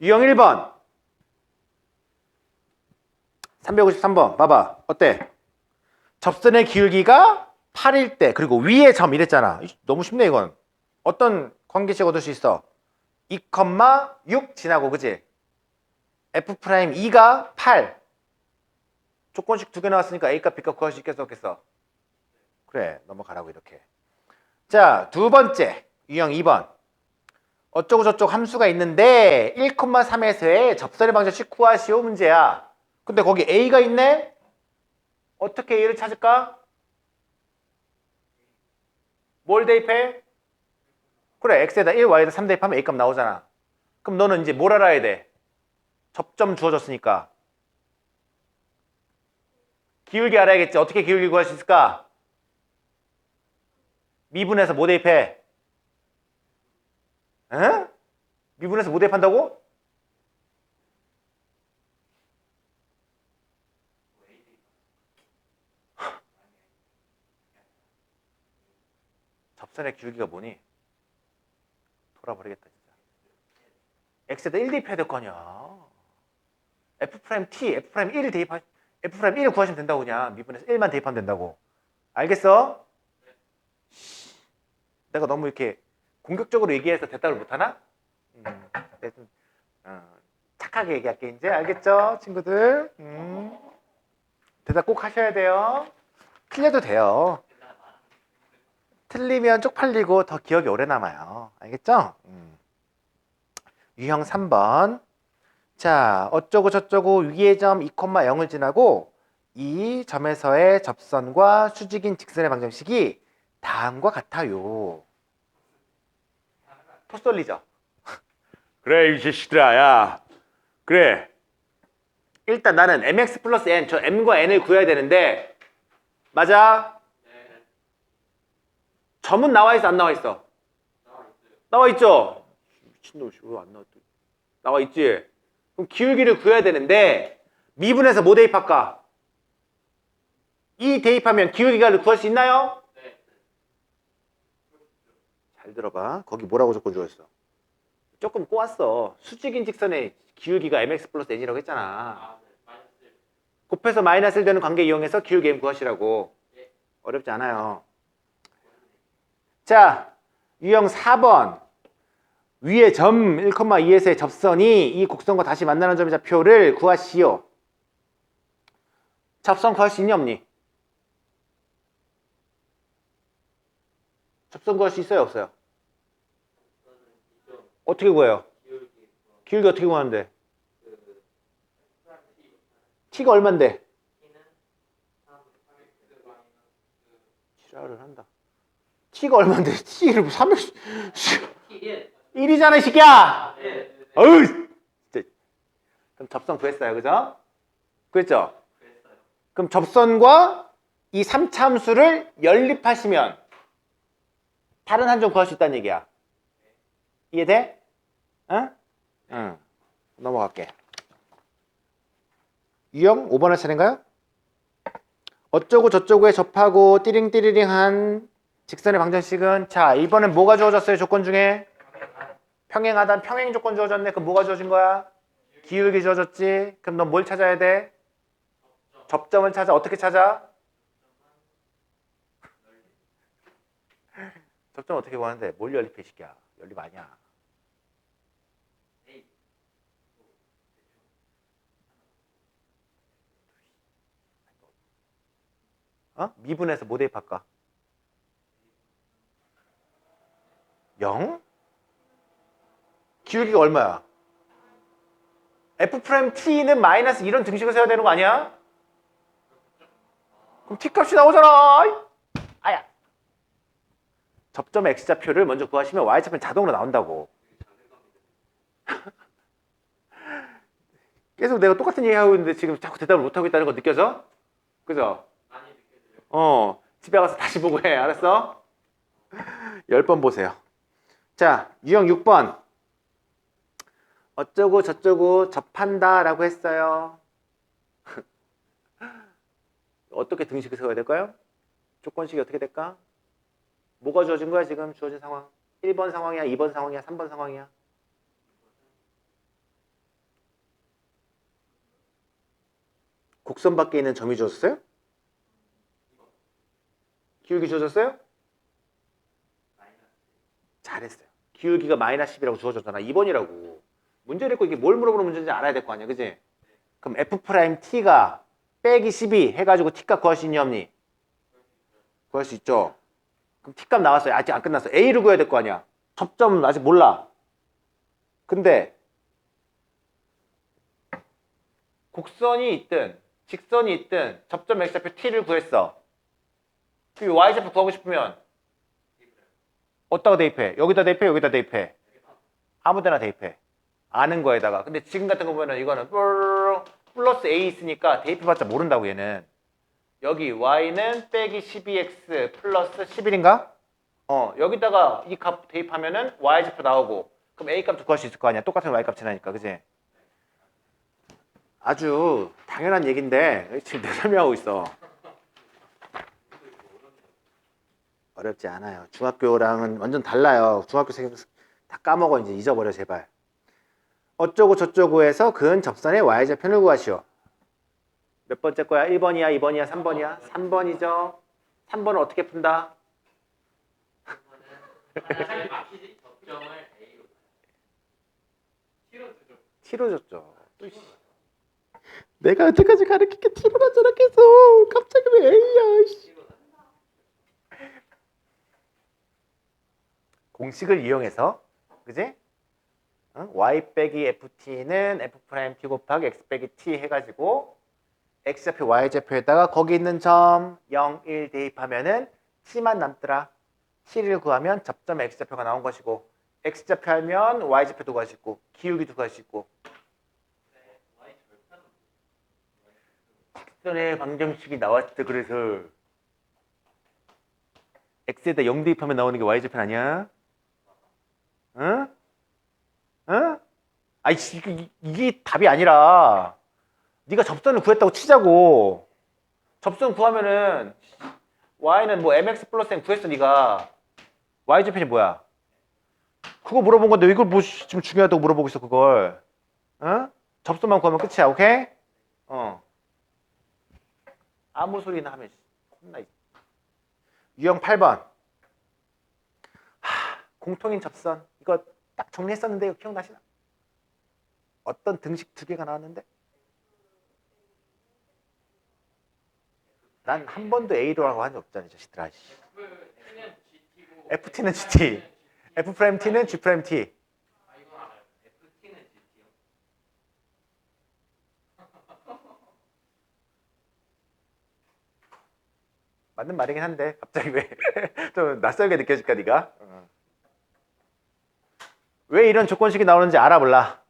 유형 1번. 353번. 봐봐. 어때? 접선의 기울기가 8일 때, 그리고 위의 점 이랬잖아. 너무 쉽네, 이건. 어떤 관계식 얻을 수 있어? 2,6 지나고, 그지? F'2가 8. 조건식 두 개 나왔으니까 A값, B값 구할 수 있겠어, 없겠어? 그래, 넘어가라고, 이렇게. 자, 두 번째. 유형 2번. 어쩌고 저쩌고 함수가 있는데 1,3에서의 접선의 방정식 구하시오 문제야. 근데 거기 A가 있네? 어떻게 A를 찾을까? 뭘 대입해? 그래, X에다 1, Y에다 3 대입하면 A값 나오잖아. 그럼 너는 이제 뭘 알아야 돼? 접점 주어졌으니까. 기울기 알아야겠지. 어떻게 기울기 구할 수 있을까? 미분해서 뭐 대입해? 에? 미분해서 뭐 대입한다고? 접선의 기울기가 뭐니? 돌아버리겠다 진짜. x에다 1 대입해야 될 거 아니야. f't, f'1 대입하 f'1을 구하시면 된다고 그냥 미분해서 1만 대입하면 된다고. 알겠어? 씨, 내가 너무 이렇게 공격적으로 얘기해서 대답을 못하나? 음, 어, 착하게 얘기할게 이제 알겠죠 친구들? 음, 대답 꼭 하셔야 돼요. 틀려도 돼요. 틀리면 쪽팔리고 더 기억이 오래 남아요. 알겠죠? 음. 유형 3번. 자, 어쩌고 저쩌고 위의 점 2,0을 지나고 이 점에서의 접선과 수직인 직선의 방정식이 다음과 같아요. 토솔리죠? 그래, 이 자식들아, 야. 그래. 일단 나는 mx 플러스 n, 저 m과 n을 구해야 되는데, 맞아? 점은 나와 있어, 안 나와 있어? 나와 있죠? 미친놈, 왜안 나왔지? 나와 있지? 그럼 기울기를 구해야 되는데, 미분해서 뭐 대입할까? 이 대입하면 기울기를 구할 수 있나요? 잘 들어봐. 거기 뭐라고 조건 주었어? 조금 꼬았어. 수직인 직선의 기울기가 mx 플러스 n이라고 했잖아. 곱해서 마이너스 1 되는 관계 이용해서 기울기 m 구하시라고. 어렵지 않아요. 자, 유형 4번. 위에 점 1,2에서의 접선이 이 곡선과 다시 만나는 점의 좌표를 구하시오. 접선 구할 수 있니 없니? 접선 구할 수 있어요 없어요? 어떻게 구해요? 기울기 어떻게 구하는데? t가 얼만데? 지랄을 한다. t가 얼만데? t를 3 1이잖아 이 새끼야! 진짜. 그럼 접선 구했어요 그죠? 그랬죠? 그럼 접선과 이 3차 함수를 연립하시면 다른 한 점 구할 수 있다는 얘기야. 이해돼? 응? 응. 넘어갈게. 유형 5번 할 차례인가요? 어쩌고 저쩌고에 접하고 띠링띠리링한 직선의 방정식은 자 이번엔 뭐가 주어졌어요 조건 중에? 평행하단 평행 조건 주어졌네 그럼 뭐가 주어진 거야? 기울기 주어졌지 그럼 넌 뭘 찾아야 돼? 접점을 찾아 어떻게 찾아? 접점 어떻게 구하는데 뭘 연립해 이 새끼야 연립 아니야 어? 미분해서 뭐 대입할까? 0? 기울기가 얼마야? F'T는 마이너스 이런 등식을 세워야 되는 거 아니야? 그럼 T값이 나오잖아 아야 접점 X좌표를 먼저 구하시면 Y좌표는 자동으로 나온다고 계속 내가 똑같은 얘기 하고 있는데 지금 자꾸 대답을 못하고 있다는 거 느껴져? 그죠? 어, 집에 가서 다시 보고 해. 알았어? 10번 보세요. 자, 유형 6번. 어쩌고 저쩌고 접한다 라고 했어요. 어떻게 등식을 세워야 될까요? 조건식이 어떻게 될까? 뭐가 주어진 거야 지금 주어진 상황? 1번 상황이야? 2번 상황이야? 3번 상황이야? 곡선 밖에 있는 점이 주어졌어요? 기울기 주어졌어요? 잘했어요. 기울기가 마이너스 10이라고 주어졌잖아. 2번이라고. 문제를 읽고 이게 뭘 물어보는 문제인지 알아야 될 거 아니야. 그지? 그럼 f 프라임 t가 빼기 12 해가지고 t값 구할 수 있니 없니? 구할 수 있죠. 그럼 t값 나왔어요. 아직 안 끝났어. a를 구해야 될 거 아니야. 접점은 아직 몰라. 근데 곡선이 있든 직선이 있든 접점 x좌표 t를 구했어. 그 y좌표 구하고 싶으면 어디다가 대입해? 여기다 대입해? 여기다 대입해? 아무데나 대입해. 아는 거에다가. 근데 지금 같은 거 보면은 이거는 뿔- 플러스 a 있으니까 대입해봤자 모른다고 얘는. 여기 y는 빼기 12x 플러스 11인가? 어 여기다가 이 값 대입하면은 y좌표 나오고 그럼 a 값도 구할 수 있을 거 아니야. 똑같은 y 값이 나니까 그지? 아주 당연한 얘기인데 지금 내가 설명하고 있어. 어렵지 않아요. 중학교랑은 완전 달라요. 중학교 생다 까먹어 이제 잊어버려 제발. 어쩌고 저쩌고 해서 근 접선의 y좌표를 구하시오. 몇 번째 거야? 1번이야, 2번이야, 3번이야? 3번이죠. 3번은 어떻게 푼다? T로 줬죠. 내가 여태까지 가르친 게 T로라잖아 계속. 갑자기 왜 A야? 씨. T로 다 공식을 이용해서 그지? 응? y 빼기 ft는 f 프라임 t 곱하기 x 빼기 t 해가지고 x좌표 y좌표에다가 거기 있는 점 0, 1 대입하면은 t만 남더라. t를 구하면 접점 x좌표가 나온 것이고 x좌표 하면 y좌표도 구할 수 있고 기울기도 구할 수 있고 Y 직선의 방정식이 나왔을 그래서 x에다 0 대입하면 나오는 게 y좌표 아니야? 응? 응? 아이 이게, 답이 아니라 네가 접선을 구했다고 치자고 접선 구하면은 y는 뭐 mx 플러스 n 구했어 네가 y좌표는 뭐야? 그거 물어본 건데 왜 이걸 뭐 지금 중요하다고 물어보고 있어 그걸 응? 접선만 구하면 끝이야 오케이? 어 아무 소리나 하면 혼나. 유형 8번. 하, 공통인 접선. 이거 딱 정리했었는데 이거 기억나시나? 어떤 등식 두 개가 나왔는데? 난 한 번도 A로라고 한 적 없잖아, 이 자식들아. FT는 GT. F 프라임 T는 G 프라임 T. 맞는 말이긴 한데 갑자기 왜 좀 낯설게 느껴질까 네가? 왜 이런 조건식이 나오는지 알아 몰라?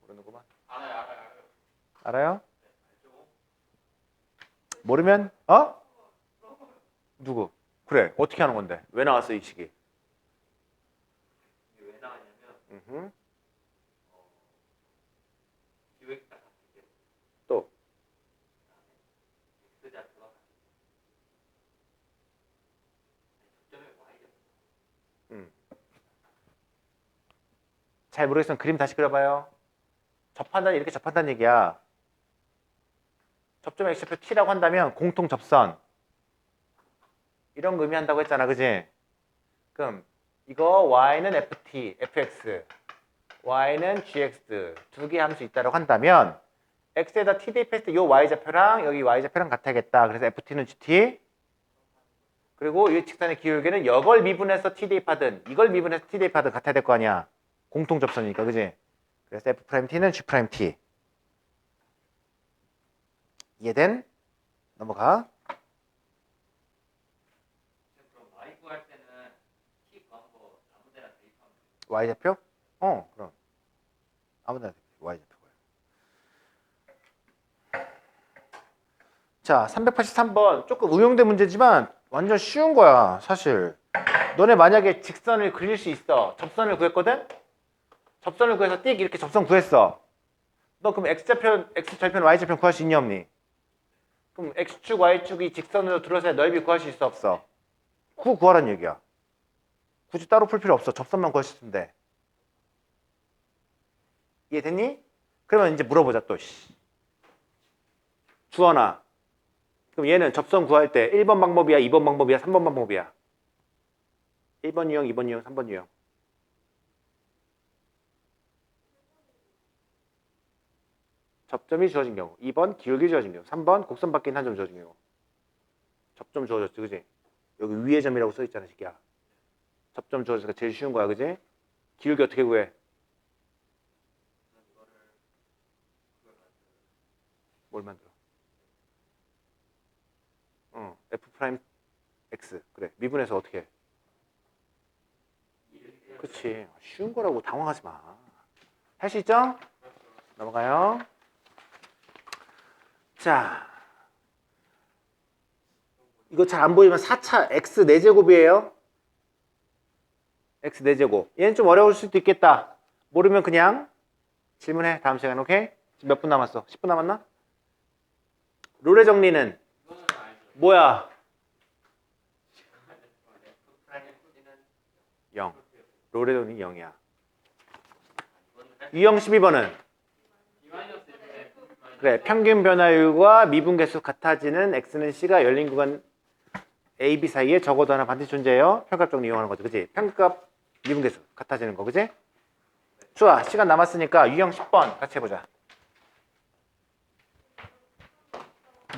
모르는구만. 알아요 알아요 알아요 알아요? 모르면 어? 누구? 그래 어떻게 하는 건데? 왜 나왔어 이 식이? 왜 나왔냐면 음흠. 기획가 같은 게 또 X좌표가 같은 게 접점의 Y좌표 잘 모르겠으면 그림 다시 그려봐요. 접한다는 이렇게 접한다는 얘기야. 접점 x표 t라고 한다면 공통 접선 이런 거 의미한다고 했잖아, 그지? 그럼 이거 y는 ft, fx, y는 gx 두 개 함수 있다고 한다면 x에다 t 대입했을 때 이 y좌표랑 여기 y좌표랑 같아야겠다. 그래서 ft는 gt 그리고 이 직선의 기울기는 이걸 미분해서 t 대입하든 이걸 미분해서 t 대입하든 같아야 될 거 아니야. 공통 접선이니까, 그지? 그래서 f 프라임 t는 g 프라임 t. 이해된? 넘어가. Y 아무데나 좌표? 어, 그럼 아무나 y 좌표고요. 자, 383번 조금 응용된 문제지만 완전 쉬운 거야, 사실. 너네 만약에 직선을 그릴 수 있어. 접선을 구했거든? 접선을 구해서 띡 이렇게 접선 구했어. 너 그럼 x좌표, x절편, y좌편 구할 수 있니 없니? 그럼 x축, y축이 직선으로 둘러싸야 넓이 구할 수 있어 없어? 그거 구하라는 얘기야. 굳이 따로 풀 필요 없어. 접선만 구할 수 있는데. 이해됐니? 그러면 이제 물어보자 또. 씨. 주원아. 그럼 얘는 접선 구할 때 1번 방법이야, 2번 방법이야, 3번 방법이야. 1번 유형, 2번 유형, 3번 유형. 접점이 주어진 경우. 2번 기울기 주어진 경우. 3번 곡선 바뀐 한점 주어진 경우. 접점 주어졌지, 그지? 여기 위의 점이라고 써 있잖아, 새끼야. 접점 주어져서 제일 쉬운 거야, 그지? 기울기 어떻게 구해? 뭘 만들어? 어, F 프라임 X. 그래. 미분해서 어떻게 해? 그치. 쉬운 거라고 당황하지 마. 할 수 있죠? 넘어가요. 자. 이거 잘 안 보이면 4차 X 4제곱이에요. X 4제곱. 얘는 좀 어려울 수도 있겠다. 모르면 그냥 질문해. 다음 시간에, 오케이? 지금 몇 분 남았어? 10분 남았나? 룰의 정리는. 뭐야? F 프라임 F는 0. 롤의 정리 0이야. 이거는 유형 12번은 B 마이너스 F 그래 평균 변화율과 미분 개수 같아지는 x는 c가 열린 구간 a, b 사이에 적어도 하나 반드시 존재해요. 평값 정리 이용하는 거죠, 그지? 평값 미분 개수 같아지는 거, 그지? 좋아, 시간 남았으니까 유형 10번 같이 해보자.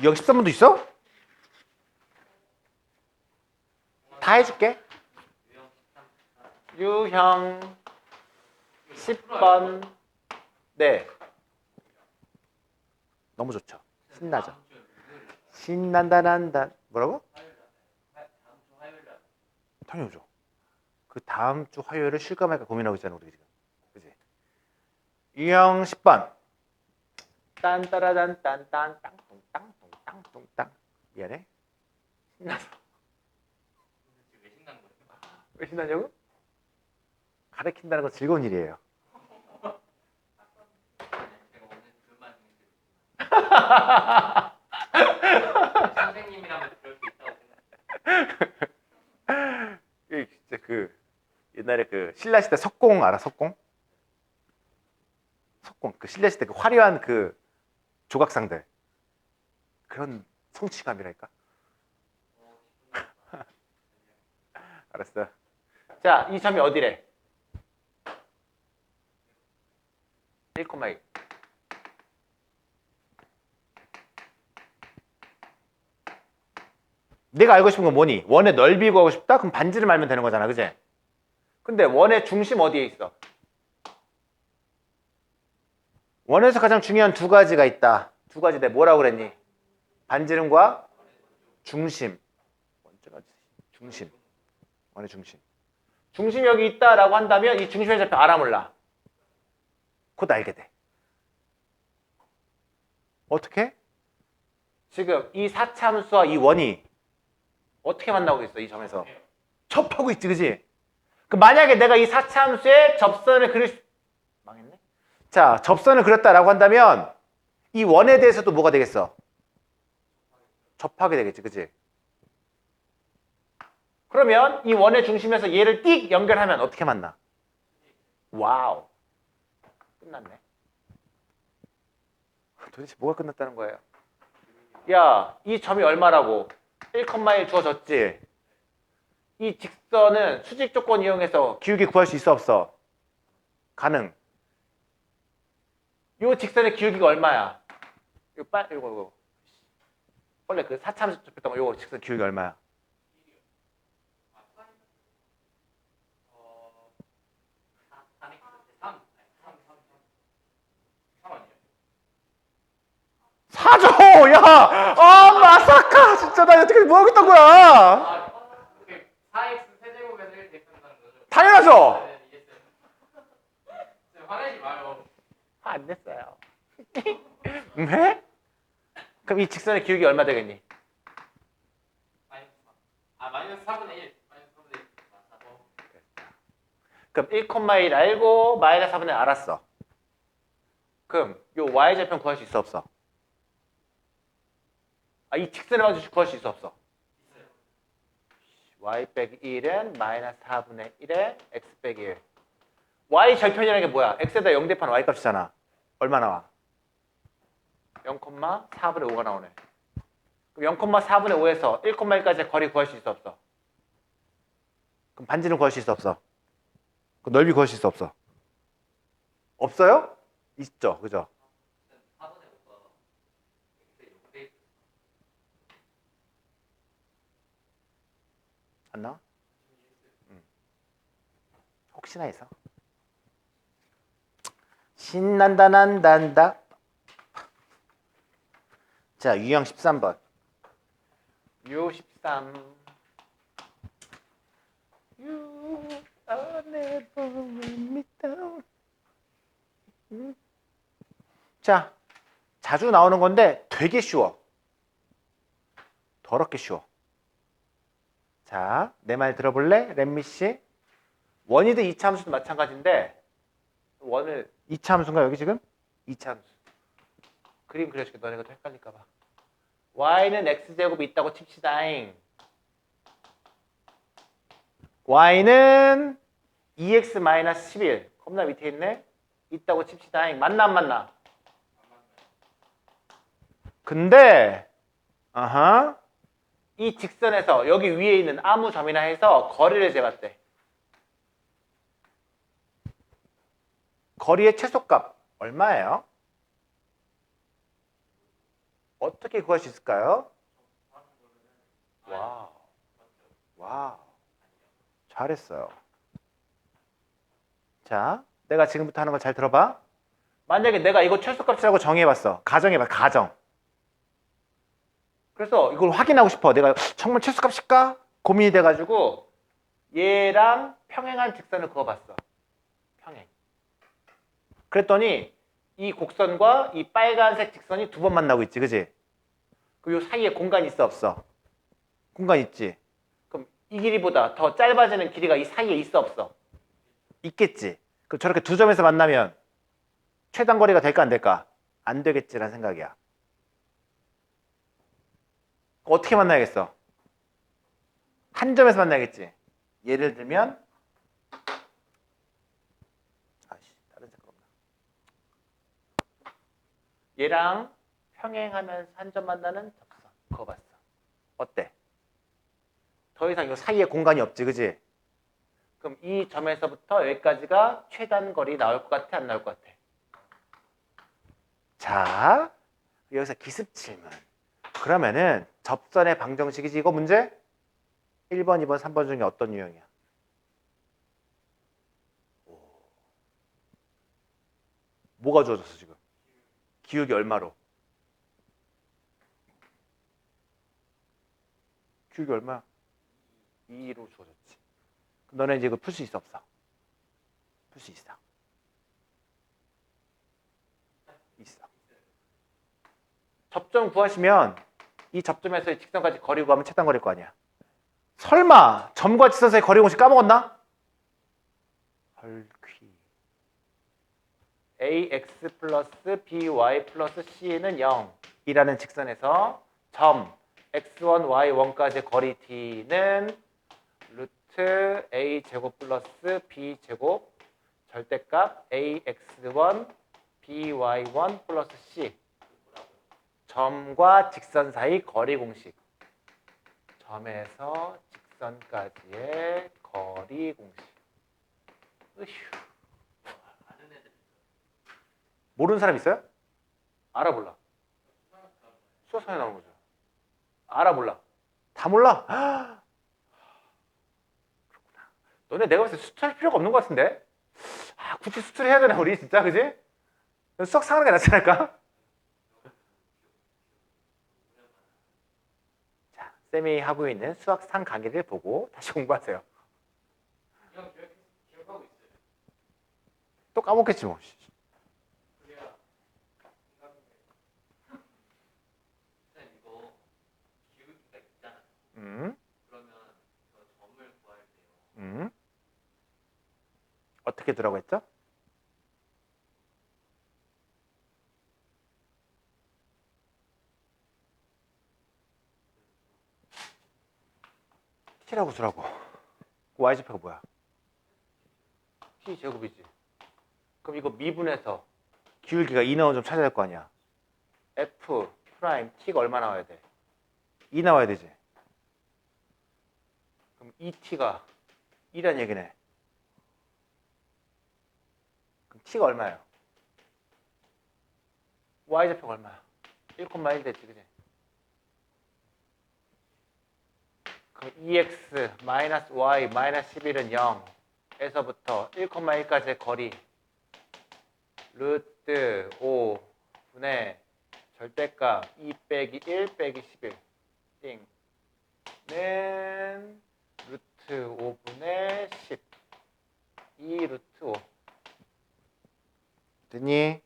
유형 13번도 있어? 다 해줄게. 유형 13 유형 10번. 네. 너무 좋죠. 신나죠. 신난다 난다. 뭐라고? 다음 주 화요일 날 당연하죠. 그 다음 주 화요일을 쉴까 말까 고민하고 있잖아 우리 지금. 그지? 유형 10번. 딴따라단 딴딴 땅뚱 땅 뚱땅 미안해. 신나서. 지금 왜 신난 거예요? 왜 신나냐고? 가르친다는 건 즐거운 일이에요. 제가 오늘 둘만 있는데 선생님이라면 그럴 수 있다고 생각. 이 진짜 그 옛날에 그 신라 시대 석공 알아? 석공? 석공 그 신라 시대 그 화려한 그 조각상들 그런 성취감이랄까? 알았어. 자, 이 점이 어디래? 1,1. 내가 알고 싶은 건 뭐니? 원의 넓이 구하고 싶다? 그럼 반지를 말면 되는 거잖아, 그지? 근데 원의 중심 어디에 있어? 원에서 가장 중요한 두 가지가 있다. 두 가지 내 뭐라고 그랬니? 반지름과 중심. 중심. 원의 중심. 중심이 여기 있다라고 한다면 이 중심의 좌표 알아 몰라? 곧 알게 돼. 어떻게? 지금 이 사차함수와 이 원이 어떻게 만나고 있어 이 점에서? 접하고 있지 그지? 그 만약에 내가 이 사차 함수의 접선을 그릴 수... 망했네? 자 접선을 그렸다라고 한다면 이 원에 대해서도 뭐가 되겠어? 접하게 되겠지 그지? 그러면 이 원의 중심에서 얘를 띡 연결하면 어떻게 만나? 와우. 끝났네. 도대체 뭐가 끝났다는 거예요? 야 이 점이 얼마라고 1,1 주어졌지. 이 직선은 수직 조건 이용해서 기울기 구할 수 있어 없어? 가능. 요 직선의 기울기가 얼마야? 이거 빨 이거 이거. 원래 그 사참수 접했던 거 요거 직선 기울기 얼마야? 어, 3, 3, 3, 3, 3 아니에요? 사줘! 야! 아 마사카! 진짜 나 어떻게 뭐 있던 거야? 아, 그게 4x 세제곱에서 1 대표한다는 거죠? 당연하죠. 네. 네. 안 됐어요. 왜? 그럼 이 직선의 기울기 얼마 되겠니? 마이너스 3. 아, 마이너스 4분의 1. 마이너스 4분의 1. 아, 4. 어. 그럼 1,1 알고 마이너스 4분의 알았어. 그럼 요 y좌편 구할 수 있어 없어? 아, 이 직선의 방식 구할 수 있어 없어? y 빼기 1은 마이너스 4분의 1에 x 빼기 1. y 절편이라는 게 뭐야? x에다 0 대판 y 값이잖아. 얼마 나와? 0,4분의 5가 나오네. 그럼 0,4분의 5에서 1,1까지 거리 구할 수 있어 없어? 그럼 반지름 구할 수 있어 없어? 그 넓이 구할 수 있어 없어? 없어요? 있죠, 그죠? 4분의 5가 x의 6배 안 나와? 음. 혹시나 해서. 신난다 난단다. 자, 유형 13번. U13. You are never let me down. 음. 자, 자주 나오는 건데 되게 쉬워. 더럽게 쉬워. 자, 내 말 들어볼래? 렛미 씨. 원이든 이차 함수도 마찬가지인데 원을 이차 함수인가 여기 지금? 이차 함수. 그림 그려줄게. 너네가 또 헷갈릴까 봐. y는 x제곱이 있다고 칩시다잉. y는 2x-11 겁나 밑에 있네. 있다고 칩시다잉. 맞나 안 맞나? 근데 아하 이 직선에서 여기 위에 있는 아무 점이나 해서 거리를 재봤대. 거리의 최소값 얼마예요? 어떻게 구할 수 있을까요? 와우. 와우. 잘했어요. 자, 내가 지금부터 하는 거잘 들어봐. 만약에 내가 이거 최소값이라고 정해봤어. 가정해봐, 가정. 그래서 이걸 확인하고 싶어. 내가 정말 최소값일까? 고민이 돼가지고 얘랑 평행한 직선을 그어봤어. 평행. 그랬더니 이 곡선과 이 빨간색 직선이 두 번 만나고 있지, 그지? 그리고 요 사이에 공간이 있어 없어? 공간 있지. 그럼 이 길이보다 더 짧아지는 길이가 이 사이에 있어 없어? 있겠지. 그럼 저렇게 두 점에서 만나면 최단 거리가 될까 안 될까? 안 되겠지라는 생각이야. 어떻게 만나야겠어? 한 점에서 만나야겠지. 예를 들면 아씨 다른 색깔 없나? 얘랑 평행하면서 한 점 만나는 접선 그거 봤어. 어때? 더 이상 이 사이에 공간이 없지, 그지? 그럼 이 점에서부터 여기까지가 최단 거리 나올 것 같아, 안 나올 것 같아? 자, 여기서 기습 질문. 그러면은 접선의 방정식이지 이거 문제? 1번, 2번, 3번 중에 어떤 유형이야? 오. 뭐가 주어졌어 지금? 기울기 얼마로? 기울기 얼마? 2로 주어졌지. 너네 이제 이거 풀 수 있어 없어? 풀 수 있어. 있어. 접점 구하시면 이 접점에서 직선까지 거리 구하면 최단 거리일 거 아니야. 설마 점과 직선 사이 거리 공식 까먹었나? 헐퀴. ax 플러스 by 플러스 c는 0이라는 직선에서 점 x1, y1까지 거리 t는 루트 a 제곱 플러스 b 제곱 절대값 ax1 by1 플러스 c 점과 직선 사이 거리 공식. 점에서 직선까지의 거리 공식. 으휴. 모르는 사람 있어요? 알아 몰라. 수학상에 나오는 거죠. 알아 몰라. 다 몰라? 그렇구나. 너네 내가 봤을 때 수트할 필요가 없는 것 같은데? 아 굳이 수트를 해야 되나 우리 진짜? 그지? 수학 상하는 게 낫지 않을까? 자 쌤이 하고 있는 수학 상 강의를 보고 다시 공부하세요. 또 까먹겠지 뭐. 음. 음. 어떻게 들어가 했죠? T라고 쓰라고. y좌표가 뭐야? t 제곱이지. 그럼 이거 미분해서 기울기가 2 나오는 점 찾아야 될 거 아니야. f 프라임 t가 얼마 나와야 돼? 2 나와야 되지. 그럼 2t가 2란 얘기네. 그럼 t가 얼마예요? y좌표가 얼마야? 1,1 됐지, 그지? 그럼 2x 마이너스 y 마이너스 11은 0에서부터 1,1까지의 거리 루트 5 분의 절대값 2 빼기 1 빼기 11 띵는 루트 5분의 10 2 루트 5 됐니?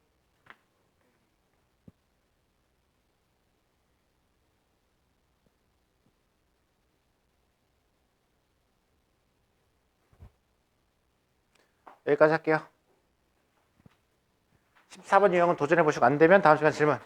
여기까지 할게요. 14번 유형은 도전해 보시고 안 되면 다음 시간 질문.